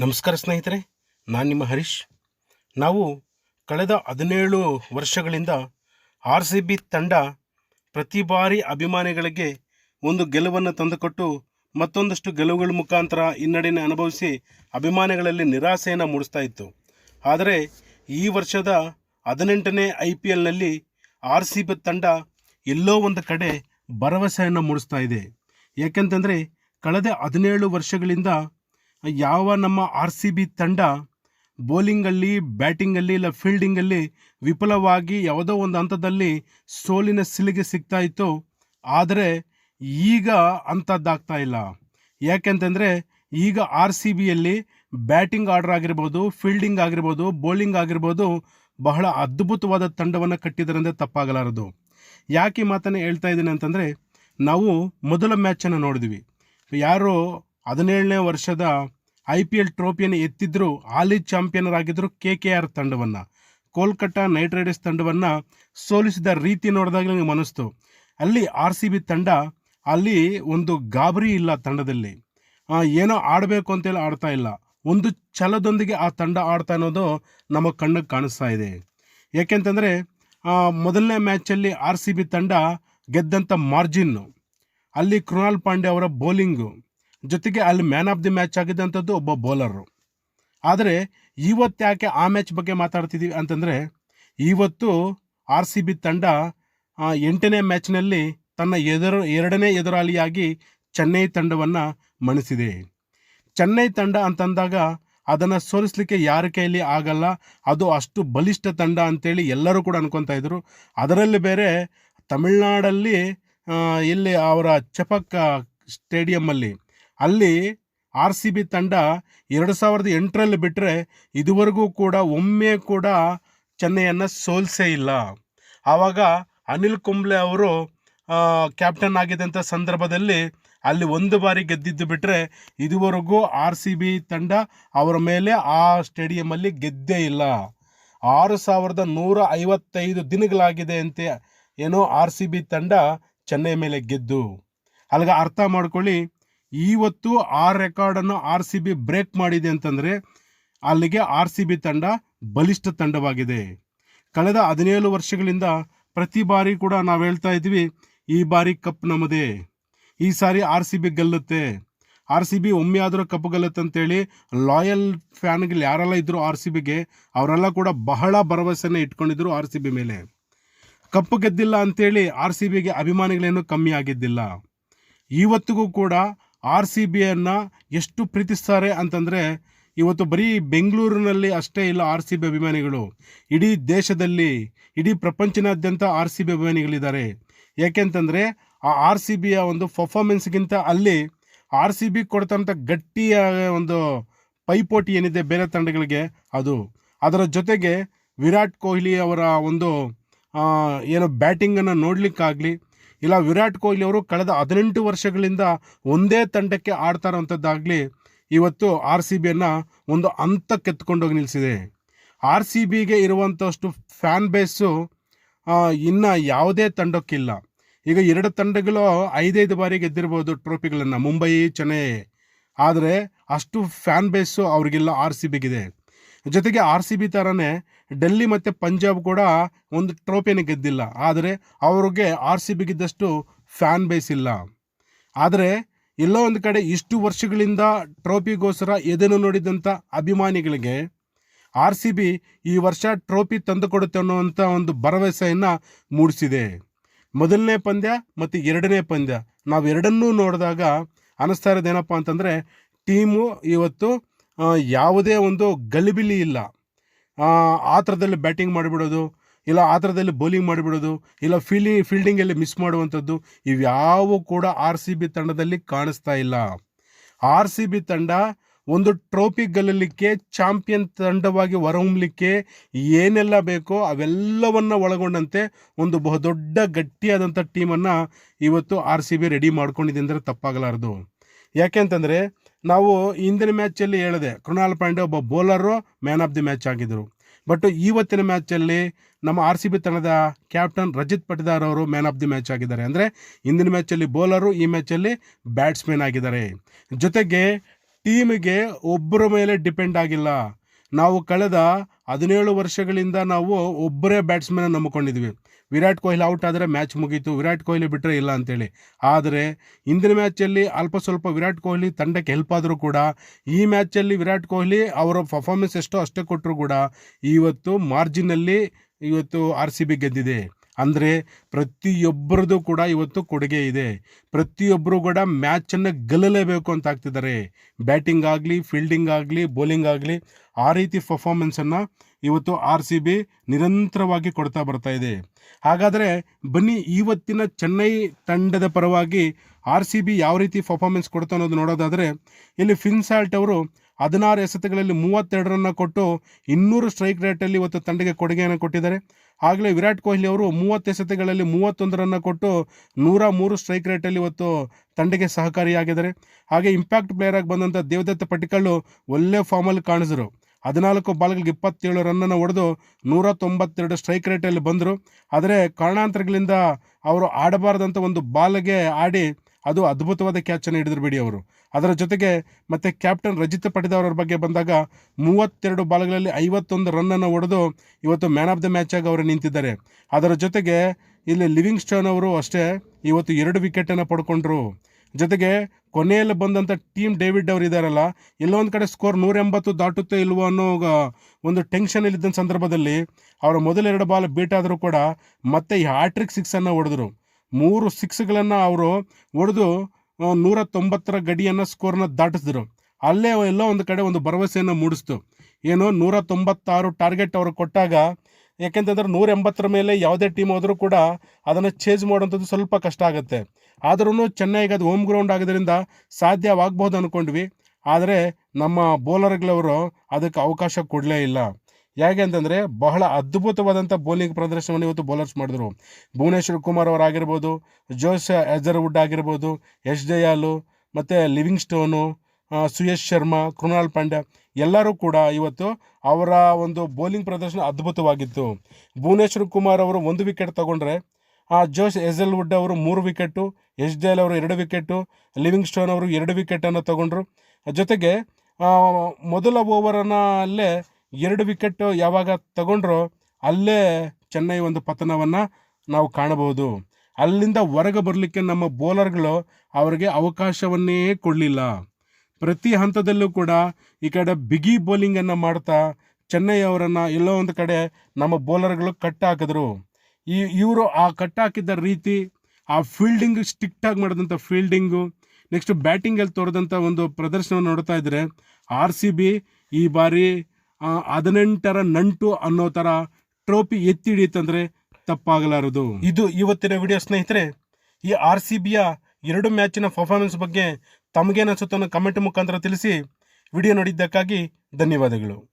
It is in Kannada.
ನಮಸ್ಕಾರ ಸ್ನೇಹಿತರೆ, ನಾನು ನಿಮ್ಮ ಹರೀಶ್. ನಾವು ಕಳೆದ ಹದಿನೇಳು ವರ್ಷಗಳಿಂದ ಆರ್ ಸಿ ಬಿ ತಂಡ ಪ್ರತಿ ಬಾರಿ ಅಭಿಮಾನಿಗಳಿಗೆ ಒಂದು ಗೆಲುವನ್ನು ತಂದುಕೊಟ್ಟು ಮತ್ತೊಂದಷ್ಟು ಗೆಲುವುಗಳ ಮುಖಾಂತರ ಹಿನ್ನಡೆಯನ್ನು ಅನುಭವಿಸಿ ಅಭಿಮಾನಿಗಳಲ್ಲಿ ನಿರಾಸೆಯನ್ನು ಮೂಡಿಸ್ತಾ ಇತ್ತು. ಆದರೆ ಈ ವರ್ಷದ ಹದಿನೆಂಟನೇ ಐ ಪಿ ಎಲ್ನಲ್ಲಿ ಆರ್ ಸಿ ಬಿ ತಂಡ ಎಲ್ಲೋ ಒಂದು ಕಡೆ ಭರವಸೆಯನ್ನು ಮೂಡಿಸ್ತಾ ಇದೆ. ಯಾಕೆಂತಂದರೆ ಕಳೆದ ಹದಿನೇಳು ವರ್ಷಗಳಿಂದ ಯಾವ ನಮ್ಮ ಆರ್ ಸಿ ಬಿ ತಂಡ ಬೌಲಿಂಗಲ್ಲಿ, ಬ್ಯಾಟಿಂಗಲ್ಲಿ ಇಲ್ಲ ಫೀಲ್ಡಿಂಗಲ್ಲಿ ವಿಫಲವಾಗಿ ಯಾವುದೋ ಒಂದು ಹಂತದಲ್ಲಿ ಸೋಲಿನ ಸಿಲಿಗೆ ಸಿಗ್ತಾ ಇತ್ತು. ಆದರೆ ಈಗ ಅಂಥದ್ದಾಗ್ತಾ ಇಲ್ಲ. ಯಾಕೆಂತಂದರೆ ಈಗ ಆರ್ ಸಿ ಬಿಯಲ್ಲಿ ಬ್ಯಾಟಿಂಗ್ ಆರ್ಡರ್ ಆಗಿರ್ಬೋದು, ಫೀಲ್ಡಿಂಗ್ ಆಗಿರ್ಬೋದು, ಬೌಲಿಂಗ್ ಆಗಿರ್ಬೋದು ಬಹಳ ಅದ್ಭುತವಾದ ತಂಡವನ್ನು ಕಟ್ಟಿದರೆಂದರೆ ತಪ್ಪಾಗಲಾರದು. ಯಾಕೆ ಮಾತನ್ನು ಹೇಳ್ತಾ ಇದ್ದೀನಿ ಅಂತಂದರೆ ನಾವು ಮೊದಲ ಮ್ಯಾಚನ್ನು ನೋಡಿದ್ವಿ. ಯಾರು ಹದಿನೇಳನೇ ವರ್ಷದ ಐ ಪಿ ಎಲ್ ಟ್ರೋಫಿಯನ್ನು ಎತ್ತಿದ್ರು ಹಾಲಿ ಚಾಂಪಿಯನರ್ ಆಗಿದ್ರು ಕೆ ಕೆ ಆರ್ ತಂಡವನ್ನು, ಕೋಲ್ಕತ್ತಾ ನೈಟ್ ರೈಡರ್ಸ್ ತಂಡವನ್ನು ಸೋಲಿಸಿದ ರೀತಿ ನೋಡಿದಾಗ ನನಗೆ ಮನಸ್ತು. ಅಲ್ಲಿ ಆರ್ ಸಿ ಬಿ ತಂಡ, ಅಲ್ಲಿ ಒಂದು ಗಾಬರಿ ಇಲ್ಲ ತಂಡದಲ್ಲಿ. ಏನೋ ಆಡಬೇಕು ಅಂತೇಳಿ ಆಡ್ತಾ ಇಲ್ಲ. ಒಂದು ಛಲದೊಂದಿಗೆ ಆ ತಂಡ ಆಡ್ತಾ ಅನ್ನೋದು ನಮ್ಮ ಕಣ್ಣಿಗೆ ಕಾಣಿಸ್ತಾ ಇದೆ. ಏಕೆಂತಂದರೆ ಮೊದಲನೇ ಮ್ಯಾಚಲ್ಲಿ ಆರ್ ಸಿ ಬಿ ತಂಡ ಗೆದ್ದಂಥ ಮಾರ್ಜಿನ್ನು, ಅಲ್ಲಿ ಕೃಣಾಲ್ ಪಾಂಡೆ ಅವರ ಬೌಲಿಂಗು ಜೊತೆಗೆ ಅಲ್ಲಿ ಮ್ಯಾನ್ ಆಫ್ ದಿ ಮ್ಯಾಚ್ ಆಗಿದ್ದಂಥದ್ದು ಒಬ್ಬ ಬೌಲರು ಆದರೆ ಇವತ್ತು ಯಾಕೆ ಆ ಮ್ಯಾಚ್ ಬಗ್ಗೆ ಮಾತಾಡ್ತಿದ್ದೀವಿ ಅಂತಂದರೆ, ಇವತ್ತು ಆರ್ ಸಿ ಬಿ ತಂಡ ಎಂಟನೇ ಮ್ಯಾಚ್ನಲ್ಲಿ ತನ್ನ ಎದುರು, ಎರಡನೇ ಎದುರಾಳಿಯಾಗಿ ಚೆನ್ನೈ ತಂಡವನ್ನು ಮಣಿಸಿದೆ. ಚೆನ್ನೈ ತಂಡ ಅಂತಂದಾಗ ಅದನ್ನು ಸೋಲಿಸಲಿಕ್ಕೆ ಯಾರ ಕೈಯಲ್ಲಿ ಆಗಲ್ಲ, ಅದು ಅಷ್ಟು ಬಲಿಷ್ಠ ತಂಡ ಅಂತೇಳಿ ಎಲ್ಲರೂ ಕೂಡ ಅನ್ಕೊತಾ ಇದ್ರು. ಅದರಲ್ಲಿ ಬೇರೆ ತಮಿಳ್ನಾಡಲ್ಲಿ ಇಲ್ಲಿ ಅವರ ಚಪಕ್ ಸ್ಟೇಡಿಯಮ್ಮಲ್ಲಿ ಅಲ್ಲಿ ಆರ್ ಸಿ ಬಿ ತಂಡ ಎರಡು ಸಾವಿರದ ಎಂಟರಲ್ಲಿ ಬಿಟ್ಟರೆ ಇದುವರೆಗೂ ಕೂಡ ಒಮ್ಮೆ ಕೂಡ ಚೆನ್ನೈಯನ್ನು ಸೋಲ್ಸೇ ಇಲ್ಲ. ಆವಾಗ ಅನಿಲ್ ಕುಂಬ್ಳೆ ಅವರು ಕ್ಯಾಪ್ಟನ್ ಆಗಿದ್ದಂಥ ಸಂದರ್ಭದಲ್ಲಿ ಅಲ್ಲಿ ಒಂದು ಬಾರಿ ಗೆದ್ದಿದ್ದು ಬಿಟ್ಟರೆ ಇದುವರೆಗೂ ಆರ್ ಸಿ ಬಿ ತಂಡ ಅವರ ಮೇಲೆ ಆ ಸ್ಟೇಡಿಯಮಲ್ಲಿ ಗೆದ್ದೇ ಇಲ್ಲ. ಆರು ಸಾವಿರದ ನೂರ ಐವತ್ತೈದು ದಿನಗಳಾಗಿದೆ ಅಂತ ಏನೋ ಆರ್ ಸಿ ಬಿ ತಂಡ ಚೆನ್ನೈ ಮೇಲೆ ಗೆದ್ದು. ಅಲ್ಲಿಗೆ ಅರ್ಥ ಮಾಡ್ಕೊಳ್ಳಿ ಇವತ್ತು ಆ ರೆಕಾರ್ಡನ್ನು ಆರ್ ಸಿ ಬಿ ಬ್ರೇಕ್ ಮಾಡಿದೆ ಅಂತಂದರೆ ಅಲ್ಲಿಗೆ ಆರ್ ಸಿ ಬಿ ತಂಡ ಬಲಿಷ್ಠ ತಂಡವಾಗಿದೆ. ಕಳೆದ ಹದಿನೇಳು ವರ್ಷಗಳಿಂದ ಪ್ರತಿ ಬಾರಿ ಕೂಡ ನಾವು ಹೇಳ್ತಾ ಇದ್ವಿ, ಈ ಬಾರಿ ಕಪ್ ನಮ್ಮದೇ. ಈ ಸಾರಿ ಆರ್ ಸಿ ಬಿ ಗೆಲ್ಲುತ್ತೆ. ಆರ್ ಸಿ ಬಿ ಒಮ್ಮೆ ಆದರೂ ಕಪ್ ಗೆಲ್ಲುತ್ತೆ ಅಂತೇಳಿ ಲಾಯಲ್ ಫ್ಯಾನ್ಗಳು ಯಾರೆಲ್ಲ ಇದ್ದರು ಆರ್ ಸಿ ಬಿಗೆ ಅವರೆಲ್ಲ ಕೂಡ ಬಹಳ ಭರವಸೆನ ಇಟ್ಕೊಂಡಿದ್ರು ಆರ್ ಸಿ ಬಿ ಮೇಲೆ. ಕಪ್ಪು ಗೆದ್ದಿಲ್ಲ ಅಂತೇಳಿ ಆರ್ ಸಿ ಬಿಗೆ ಅಭಿಮಾನಿಗಳೇನು ಕಮ್ಮಿ ಆಗಿದ್ದಿಲ್ಲ. ಇವತ್ತಿಗೂ ಕೂಡ ಆರ್ ಸಿ ಬಿಯನ್ನು ಎಷ್ಟು ಪ್ರೀತಿಸ್ತಾರೆ ಅಂತಂದರೆ ಇವತ್ತು ಬರೀ ಬೆಂಗಳೂರಿನಲ್ಲಿ ಅಷ್ಟೇ ಇಲ್ಲ ಆರ್ ಸಿ ಬಿ ಅಭಿಮಾನಿಗಳು. ಇಡೀ ದೇಶದಲ್ಲಿ, ಇಡೀ ಪ್ರಪಂಚನಾದ್ಯಂತ ಆರ್ ಸಿ ಬಿ ಅಭಿಮಾನಿಗಳಿದ್ದಾರೆ. ಯಾಕೆಂತಂದರೆ ಆ ಆರ್ ಸಿ ಬಿಯ ಒಂದು ಪರ್ಫಾರ್ಮೆನ್ಸ್ಗಿಂತ ಅಲ್ಲಿ ಆರ್ ಸಿ ಬಿ ಕೊಡ್ತಂಥ ಗಟ್ಟಿಯ ಒಂದು ಪೈಪೋಟಿ ಏನಿದೆ ಬೇರೆ ತಂಡಗಳಿಗೆ? ಅದು. ಅದರ ಜೊತೆಗೆ ವಿರಾಟ್ ಕೊಹ್ಲಿ ಅವರ ಒಂದು ಏನು ಬ್ಯಾಟಿಂಗನ್ನು ನೋಡಲಿಕ್ಕಾಗಲಿ ಇಲ್ಲ ವಿರಾಟ್ ಕೊಹ್ಲಿ ಅವರು ಕಳೆದ ಹದಿನೆಂಟು ವರ್ಷಗಳಿಂದ ಒಂದೇ ತಂಡಕ್ಕೆ ಆಡ್ತಾ ಇರೋವಂಥದ್ದಾಗಲಿ ಇವತ್ತು ಆರ್ ಸಿ ಬಿಯನ್ನು ಒಂದು ಹಂತಕ್ಕೆ ಎತ್ಕೊಂಡೋಗಿ ನಿಲ್ಲಿಸಿದೆ ಆರ್ ಸಿ ಬಿಗೆ ಇರುವಂಥಷ್ಟು ಫ್ಯಾನ್ ಬೇಸು ಇನ್ನು ಯಾವುದೇ ತಂಡಕ್ಕಿಲ್ಲ. ಈಗ ಎರಡು ತಂಡಗಳು ಐದೈದು ಬಾರಿ ಗೆದ್ದಿರ್ಬೋದು ಟ್ರೋಫಿಗಳನ್ನು ಮುಂಬೈ, ಚೆನ್ನೈ. ಆದರೆ ಅಷ್ಟು ಫ್ಯಾನ್ ಬೇಸು ಅವ್ರಿಗಿಲ್ಲ ಆರ್ ಸಿ ಬಿಗಿದೆ. ಜೊತೆಗೆ ಆರ್ ಸಿ ಬಿ ಥರನೇ ಡೆಲ್ಲಿ ಮತ್ತು ಪಂಜಾಬ್ ಕೂಡ ಒಂದು ಟ್ರೋಫಿಯನ್ನು ಗೆದ್ದಿಲ್ಲ. ಆದರೆ ಅವ್ರಿಗೆ ಆರ್ ಸಿ ಬಿಗಿದ್ದಷ್ಟು ಫ್ಯಾನ್ ಬೇಸ್ ಇಲ್ಲ. ಆದರೆ ಎಲ್ಲೋ ಒಂದು ಕಡೆ ಇಷ್ಟು ವರ್ಷಗಳಿಂದ ಟ್ರೋಫಿಗೋಸ್ಕರ ಎದೆನು ನೋಡಿದಂಥ ಅಭಿಮಾನಿಗಳಿಗೆ ಆರ್ ಸಿ ಬಿ ಈ ವರ್ಷ ಟ್ರೋಫಿ ತಂದುಕೊಡುತ್ತೆ ಅನ್ನುವಂಥ ಒಂದು ಭರವಸೆಯನ್ನು ಮೂಡಿಸಿದೆ. ಮೊದಲನೇ ಪಂದ್ಯ ಮತ್ತು ಎರಡನೇ ಪಂದ್ಯ. ನಾವು ಎರಡನ್ನೂ ನೋಡಿದಾಗ ಅನಿಸ್ತಾ ಇರೋದೇನಪ್ಪ ಅಂತಂದರೆ ಟೀಮು ಇವತ್ತು ಯಾವುದೇ ಒಂದು ಗಲಿಬಿಲಿ ಇಲ್ಲ. ಆ, ಥರದಲ್ಲಿ ಬ್ಯಾಟಿಂಗ್ ಮಾಡಿಬಿಡೋದು ಇಲ್ಲ ಆ ಥರದಲ್ಲಿ ಬೌಲಿಂಗ್ ಮಾಡಿಬಿಡೋದು ಇಲ್ಲ ಫೀಲಿಂಗ್ ಫೀಲ್ಡಿಂಗಲ್ಲಿ ಮಿಸ್ ಮಾಡುವಂಥದ್ದು ಇವ್ಯಾವೂ ಕೂಡ ಆರ್ ಸಿ ಬಿ ತಂಡದಲ್ಲಿ ಕಾಣಿಸ್ತಾ ಇಲ್ಲ. ಆರ್ ಸಿ ಬಿ ತಂಡ ಒಂದು ಟ್ರೋಫಿ ಗೆಲ್ಲಲಿಕ್ಕೆ ಚಾಂಪಿಯನ್ ತಂಡವಾಗಿ ಹೊರಹೊಮ್ಮಲಿಕ್ಕೆ ಏನೆಲ್ಲ ಬೇಕೋ ಅವೆಲ್ಲವನ್ನು ಒಳಗೊಂಡಂತೆ ಒಂದು ಬಹುದೊಡ್ಡ ಗಟ್ಟಿಯಾದಂಥ ಟೀಮನ್ನು ಇವತ್ತು ಆರ್ ಸಿ ಬಿ ರೆಡಿ ಮಾಡ್ಕೊಂಡಿದೆ ಅಂದರೆ ತಪ್ಪಾಗಲಾರದು. ಯಾಕೆಂತಂದರೆ ನಾವು ಹಿಂದಿನ ಮ್ಯಾಚಲ್ಲಿ ಹೇಳಿದೆ, ಕೃಣಾಲ್ ಪಾಂಡೆ ಒಬ್ಬ bowler man of the match ಆಗಿದ್ದರು. ಬಟ್ ಇವತ್ತಿನ ಮ್ಯಾಚಲ್ಲಿ ನಮ್ಮ ಆರ್ ಸಿ ಬಿ ತಂಡದ ಕ್ಯಾಪ್ಟನ್ ರಜಿತ್ ಪಟಿದಾರ್ ಅವರು ಮ್ಯಾನ್ ಆಫ್ ದಿ ಮ್ಯಾಚ್ ಆಗಿದ್ದಾರೆ. ಅಂದರೆ ಹಿಂದಿನ ಮ್ಯಾಚಲ್ಲಿ ಬೌಲರು ಈ ಮ್ಯಾಚಲ್ಲಿ ಬ್ಯಾಟ್ಸ್ಮನ್ ಆಗಿದ್ದಾರೆ. ಜೊತೆಗೆ ಟೀಮಿಗೆ ಒಬ್ಬರ ಮೇಲೆ ಡಿಪೆಂಡ್ ಆಗಿಲ್ಲ. ನಾವು ಕಳೆದ ಹದಿನೇಳು ವರ್ಷಗಳಿಂದ ನಾವು ಒಬ್ಬರೇ ಬ್ಯಾಟ್ಸ್ಮನ್ ನಂಬಿಕೊಂಡಿದ್ವಿ. ವಿರಾಟ್ ಕೊಹ್ಲಿ ಔಟ್ ಆದರೆ ಮ್ಯಾಚ್ ಮುಗೀತು. ವಿರಾಟ್ ಕೊಹ್ಲಿ ಬಿಟ್ಟರೆ ಇಲ್ಲ ಅಂತೇಳಿ. ಆದರೆ ಇಂದಿನ ಮ್ಯಾಚಲ್ಲಿ ಅಲ್ಪ ಸ್ವಲ್ಪ ವಿರಾಟ್ ಕೊಹ್ಲಿ ತಂಡಕ್ಕೆ ಹೆಲ್ಪ್ ಆದರೂ ಕೂಡ, ಈ ಮ್ಯಾಚಲ್ಲಿ ವಿರಾಟ್ ಕೊಹ್ಲಿ ಅವರ ಪರ್ಫಾರ್ಮೆನ್ಸ್ ಎಷ್ಟೋ ಅಷ್ಟೇ ಕೊಟ್ಟರು ಕೂಡ, ಇವತ್ತು ಮಾರ್ಜಿನಲ್ಲಿ ಇವತ್ತು ಆರ್ ಸಿ ಬಿ ಗೆದ್ದಿದೆ. ಅಂದರೆ ಪ್ರತಿಯೊಬ್ಬರದು ಕೂಡ ಇವತ್ತು ಕೊಡುಗೆ ಇದೆ. ಪ್ರತಿಯೊಬ್ಬರು ಕೂಡ ಮ್ಯಾಚನ್ನು ಗೆಲ್ಲಲೇಬೇಕು ಅಂತ ಆಗ್ತಿದ್ದಾರೆ. ಬ್ಯಾಟಿಂಗ್ ಆಗಲಿ ಫೀಲ್ಡಿಂಗ್ ಆಗಲಿ ಬೌಲಿಂಗ್ ಆಗಲಿ ಆ ರೀತಿ ಪರ್ಫಾರ್ಮೆನ್ಸನ್ನು ಇವತ್ತು ಆರ್ ಸಿ ಬಿ ನಿರಂತರವಾಗಿ ಕೊಡ್ತಾ ಬರ್ತಾ ಇದೆ. ಹಾಗಾದರೆ ಬನ್ನಿ ಇವತ್ತಿನ ಚೆನ್ನೈ ತಂಡದ ಪರವಾಗಿ ಆರ್ ಸಿ ಬಿ ಯಾವ ರೀತಿ ಪರ್ಫಾರ್ಮೆನ್ಸ್ ಕೊಡ್ತಾ ಅನ್ನೋದು ನೋಡೋದಾದರೆ, ಇಲ್ಲಿ ಫಿನ್ಸಾಲ್ಟ್ ಅವರು ಹದಿನಾರು ಎಸೆತಗಳಲ್ಲಿ ಮೂವತ್ತೆರಡರನ್ನು ಕೊಟ್ಟು ಇನ್ನೂರು ಸ್ಟ್ರೈಕ್ ರೇಟಲ್ಲಿ ಇವತ್ತು ತಂಡಕ್ಕೆ ಕೊಡುಗೆಯನ್ನು ಕೊಟ್ಟಿದ್ದಾರೆ. ಆಗಲೇ ವಿರಾಟ್ ಕೊಹ್ಲಿ ಅವರು ಮೂವತ್ತು ಎಸೆತಗಳಲ್ಲಿ ಮೂವತ್ತೊಂದರನ್ನು ಕೊಟ್ಟು ನೂರ ಮೂರು ಸ್ಟ್ರೈಕ್ ರೇಟಲ್ಲಿ ಇವತ್ತು ತಂಡಕ್ಕೆ ಸಹಕಾರಿಯಾಗಿದ್ದಾರೆ. ಹಾಗೆ ಇಂಪ್ಯಾಕ್ಟ್ ಪ್ಲೇಯರ್ ಆಗಿ ಬಂದಂಥ ದೇವದತ್ತ ಪಟಿಕಲ್ಲು ಒಳ್ಳೆ ಫಾರ್ಮಲ್ಲಿ ಕಾಣಿಸಿದ್ರು ಹದಿನಾಲ್ಕು ಬಾಲ್ಗಳಿಗೆ ಇಪ್ಪತ್ತೇಳು ರನ್ನನ್ನು ಹೊಡೆದು ನೂರ ತೊಂಬತ್ತೆರಡು ಸ್ಟ್ರೈಕ್ ರೇಟಲ್ಲಿ ಬಂದರು. ಆದರೆ ಕಾರಣಾಂತರಗಳಿಂದ ಅವರು ಆಡಬಾರ್ದಂಥ ಒಂದು ಬಾಲ್ಗೆ ಆಡಿ ಅದು ಅದ್ಭುತವಾದ ಕ್ಯಾಚನ್ನು ಹಿಡಿದ್ರು ಬಿಡಿ ಅವರು. ಅದರ ಜೊತೆಗೆ ಮತ್ತೆ ಕ್ಯಾಪ್ಟನ್ ರಜಿತ್ ಪಟಿದಾರ್ ಬಗ್ಗೆ ಬಂದಾಗ ಮೂವತ್ತೆರಡು ಬಾಲ್ಗಳಲ್ಲಿ ಐವತ್ತೊಂದು ರನ್ನನ್ನು ಹೊಡೆದು ಇವತ್ತು ಮ್ಯಾನ್ ಆಫ್ ದ ಮ್ಯಾಚ್ ಆಗಿ ಅವರು ನಿಂತಿದ್ದಾರೆ. ಅದರ ಜೊತೆಗೆ ಇಲ್ಲಿ ಲಿವಿಂಗ್ ಸ್ಟೋನ್ ಅವರು ಅಷ್ಟೇ ಇವತ್ತು ಎರಡು ವಿಕೆಟನ್ನು ಪಡ್ಕೊಂಡ್ರು. ಜೊತೆಗೆ ಕೊನೆಯಲ್ಲಿ ಬಂದಂಥ ಟೀಮ್ ಡೇವಿಡ್ ಅವರು ಇದ್ದಾರಲ್ಲ ಎಲ್ಲೊಂದು ಕಡೆ ಸ್ಕೋರ್ ನೂರ ಎಂಬತ್ತು ದಾಟುತ್ತೋ ಇಲ್ವೋ ಅನ್ನೋ ಒಂದು ಟೆನ್ಷನಲ್ಲಿದ್ದ ಸಂದರ್ಭದಲ್ಲಿ ಅವರ ಮೊದಲೆರಡು ಬಾಲ್ ಬೀಟ್ ಆದರೂ ಕೂಡ ಮತ್ತೆ ಈ ಹ್ಯಾಟ್ರಿಕ್ ಸಿಕ್ಸನ್ನು ಹೊಡೆದ್ರು. ಮೂರು ಸಿಕ್ಸ್ಗಳನ್ನು ಅವರು ಹೊಡೆದು ನೂರ ತೊಂಬತ್ತರ ಗಡಿಯನ್ನು ಸ್ಕೋರ್ನ ದಾಟಿಸಿದ್ರು. ಅಲ್ಲೇ ಎಲ್ಲೋ ಒಂದು ಕಡೆ ಒಂದು ಭರವಸೆಯನ್ನು ಮೂಡಿಸ್ತು. ಏನು ನೂರ ತೊಂಬತ್ತಾರು ಟಾರ್ಗೆಟ್ ಅವರು ಕೊಟ್ಟಾಗ, ಯಾಕೆಂತಂದ್ರೆ ನೂರ ಎಂಬತ್ತರ ಮೇಲೆ ಯಾವುದೇ ಟೀಮ್ ಹೋದರೂ ಕೂಡ ಅದನ್ನು ಚೇಂಜ್ ಮಾಡುವಂಥದ್ದು ಸ್ವಲ್ಪ ಕಷ್ಟ ಆಗುತ್ತೆ. ಆದ್ರೂ ಚೆನ್ನೈಗೆ ಅದು ಹೋಮ್ ಗ್ರೌಂಡ್ ಆಗೋದ್ರಿಂದ ಸಾಧ್ಯವಾಗಬಹುದು ಅಂದ್ಕೊಂಡ್ವಿ ಆದರೆ ನಮ್ಮ ಬೌಲರ್ಗಳವರು ಅದಕ್ಕೆ ಅವಕಾಶ ಕೊಡಲೇ ಇಲ್ಲ. ಹೇಗೆ ಅಂತಂದರೆ ಬಹಳ ಅದ್ಭುತವಾದಂಥ ಬೌಲಿಂಗ್ ಪ್ರದರ್ಶನವನ್ನು ಇವತ್ತು ಬೌಲರ್ಸ್ ಮಾಡಿದ್ರು. ಭುವನೇಶ್ವರ್ ಕುಮಾರ್ ಅವರಾಗಿರ್ಬೋದು ಜೋಸ್ ಎಜರ್ವುಡ್ ಆಗಿರ್ಬೋದು ಯಶ್ ದಯಾಲು ಮತ್ತು ಲಿವಿಂಗ್ ಸ್ಟೋನು ಸುಯೇಶ್ ಶರ್ಮಾ, ಕೃಣಾಲ್ ಪಾಂಡ್ಯ ಎಲ್ಲರೂ ಕೂಡ ಇವತ್ತು ಅವರ ಒಂದು ಬೌಲಿಂಗ್ ಪ್ರದರ್ಶನ ಅದ್ಭುತವಾಗಿತ್ತು. ಭುವನೇಶ್ವರ್ ಕುಮಾರ್ ಅವರು ಒಂದು ವಿಕೆಟ್ ತಗೊಂಡ್ರೆ, ಆ, ಜೋಶ್ ಎಜಲ್ವುಡ್ ಅವರು ಮೂರು ವಿಕೆಟು ಯಶ್ ದಯಾಲ್ ಅವರು ಎರಡು ವಿಕೆಟು ಲಿವಿಂಗ್ ಸ್ಟೋನ್ ಅವರು ಎರಡು ವಿಕೆಟನ್ನು ತಗೊಂಡ್ರು. ಜೊತೆಗೆ ಮೊದಲ ಓವರನ್ನಲ್ಲೇ ಎರಡು ವಿಕೆಟ್ ಯಾವಾಗ ತಗೊಂಡ್ರೋ ಅಲ್ಲೇ ಚೆನ್ನೈ ಒಂದು ಪತನವನ್ನು ನಾವು ಕಾಣಬಹುದು. ಅಲ್ಲಿಂದ ಹೊರಗೆ ಬರಲಿಕ್ಕೆ ನಮ್ಮ ಬೌಲರ್ಗಳು ಅವರಿಗೆ ಅವಕಾಶವನ್ನೇ ಕೊಡಲಿಲ್ಲ. ಪ್ರತಿ ಹಂತದಲ್ಲೂ ಕೂಡ ಈ ಕಡೆ ಬಿಗಿ ಬೌಲಿಂಗನ್ನು ಮಾಡ್ತಾ ಚೆನ್ನೈ ಅವರನ್ನು ಎಲ್ಲೋ ಒಂದು ಕಡೆ ನಮ್ಮ ಬೌಲರ್ಗಳು ಕಟ್ ಹಾಕಿದ್ರು. ಈ ಇವರು ಆ ಕಟ್ ಹಾಕಿದ್ದ ರೀತಿ ಆ ಫೀಲ್ಡಿಂಗ್ ಸ್ಟಿಕ್ಟಾಗಿ ಮಾಡಿದಂಥ ಫೀಲ್ಡಿಂಗು ನೆಕ್ಸ್ಟ್ ಬ್ಯಾಟಿಂಗಲ್ಲಿ ತೋರಿದಂಥ ಒಂದು ಪ್ರದರ್ಶನವನ್ನು ನೋಡ್ತಾ ಇದ್ದರೆ ಆರ್ ಸಿ ಬಿ ಈ ಬಾರಿ ಹದಿನೆಂಟರ ನಂಟು ಅನ್ನೋ ಥರ ಟ್ರೋಫಿ ಎತ್ತಿ ಹಿಡಿಯುತ್ತಂದ್ರೆ ತಪ್ಪಾಗಲಾರದು. ಇದು ಇವತ್ತಿನ ವಿಡಿಯೋ ಸ್ನೇಹಿತರೆ, ಈ ಆರ್ ಸಿ ಬಿಯ ಎರಡು ಮ್ಯಾಚಿನ ಪರ್ಫಾರ್ಮೆನ್ಸ್ ಬಗ್ಗೆ ತಮಗೇನಿಸುತ್ತೋ ಕಮೆಂಟ್ ಮುಖಾಂತರ ತಿಳಿಸಿ ವಿಡಿಯೋ ನೋಡಿದ್ದಕ್ಕಾಗಿ ಧನ್ಯವಾದಗಳು.